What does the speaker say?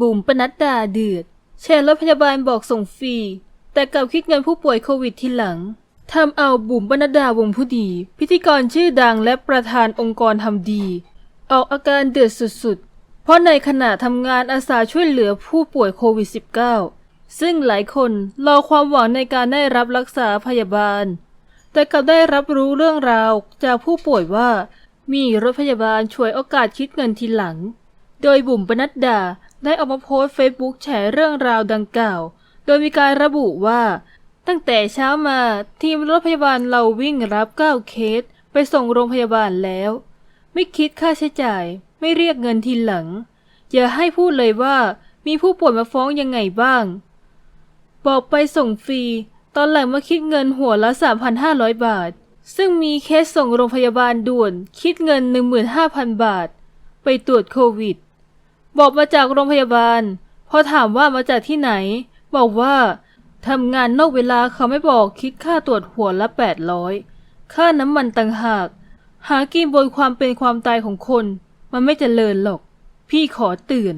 บุ๋มปนัดดาเดือด แชร์รถพยาบาลบอกส่งฟรี แต่กลับคิดเงินผู้ป่วยโควิดทีหลังทำเอาบุ๋มปนัดดาวงผู้ดี พิธีกรชื่อดังและประธานองค์กรทำดี ออกอาการเดือดสุดๆ เพราะในขณะทำงานอาสาช่วยเหลือผู้ป่วยโควิด -19 ซึ่งหลายคนรอความหวังในการได้รับรักษาพยาบาล แต่กลับได้รับรู้เรื่องราวจากผู้ป่วยว่า มีรถพยาบาลช่วยโอกาสคิดเงินทีหลัง โดยบุ๋มปนัดดาได้ออกมาโพสต์เฟซบุ๊กแฉเรื่องราวดังกล่าว โดยมีการระบุว่า ตั้งแต่เช้ามาทีมรถพยาบาลเราวิ่งรับ9เคส ไปส่งโรงพยาบาลแล้ว ไม่คิดค่าใช้จ่าย ไม่เรียกเงินทีหลัง อย่าให้พูดเลยว่ามีผู้ป่วยมาฟ้องยังไงบ้าง บอกไปส่งฟรี ตอนหลังมาคิดเงินหัวละ 3,500 บาท ซึ่งมีเคสส่งโรงพยาบาลด่วน คิดเงิน 15,000 บาท ไปตรวจโควิด บอกมาจากโรงพยาบาล พอถามว่ามาจากที่ไหน บอกว่าทำงานนอกเวลาเขาไม่บอกคิดค่าตรวจหัวละ800ค่าน้ำมันต่างหาก หากินบนความเป็นความตายของคน มันไม่เจริญหรอก พี่ขอเตือน